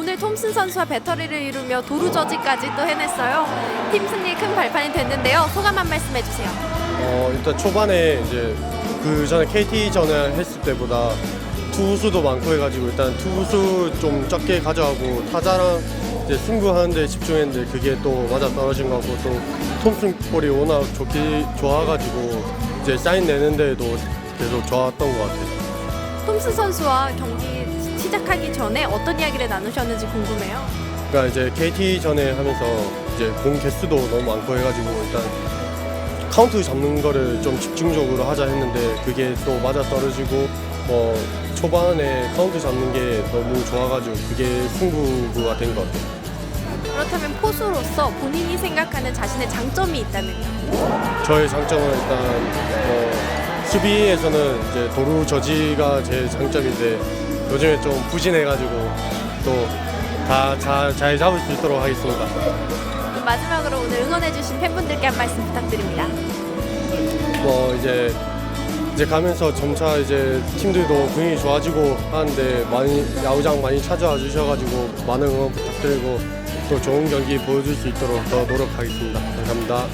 오늘 톰슨 선수와 배터리를 이루며 도루 저지까지 또 해냈어요. 팀 승리에 큰 발판이 됐는데요. 소감 한 말씀 해주세요. 어, 일단 초반에 이제 그 전에 KT 전에 했을 때보다 투수도 많고 해가지고 일단 투수 좀 적게 가져가고 타자랑 이제 승부하는데 집중했는데 그게 또 맞아 떨어진 것 같고 또 톰슨 볼이 워낙 좋기 좋아가지고 이제 사인 내는데도 계속 좋았던 것 같아요. 톰슨 선수와 경기 시작하기 전에 어떤 이야기를 나누셨는지 궁금해요. 그러니까 이제 KT 전에 하면서 이제 공 개수도 너무 많고 해가지고 일단 카운트 잡는 거를 좀 집중적으로 하자 했는데 그게 또 맞아 떨어지고 뭐 초반에 카운트 잡는 게 너무 좋아가지고 그게 승부가 된 것 같아요. 그렇다면 포수로서 본인이 생각하는 자신의 장점이 있다면요. 저의 장점은 일단 뭐 수비에서는 이제 도루 저지가 제 장점인데 요즘에 좀 부진해가지고 또 다 잘 잡을 수 있도록 하겠습니다. 그럼 마지막으로 오늘 응원해주신 팬분들께 한 말씀 부탁드립니다. 뭐 이제 이제 가면서 점차 이제 팀들도 분위기 좋아지고 하는데 많이 야구장 많이 찾아와 주셔가지고 많은 응원 부탁드리고 또 좋은 경기 보여줄 수 있도록 더 노력하겠습니다. 감사합니다.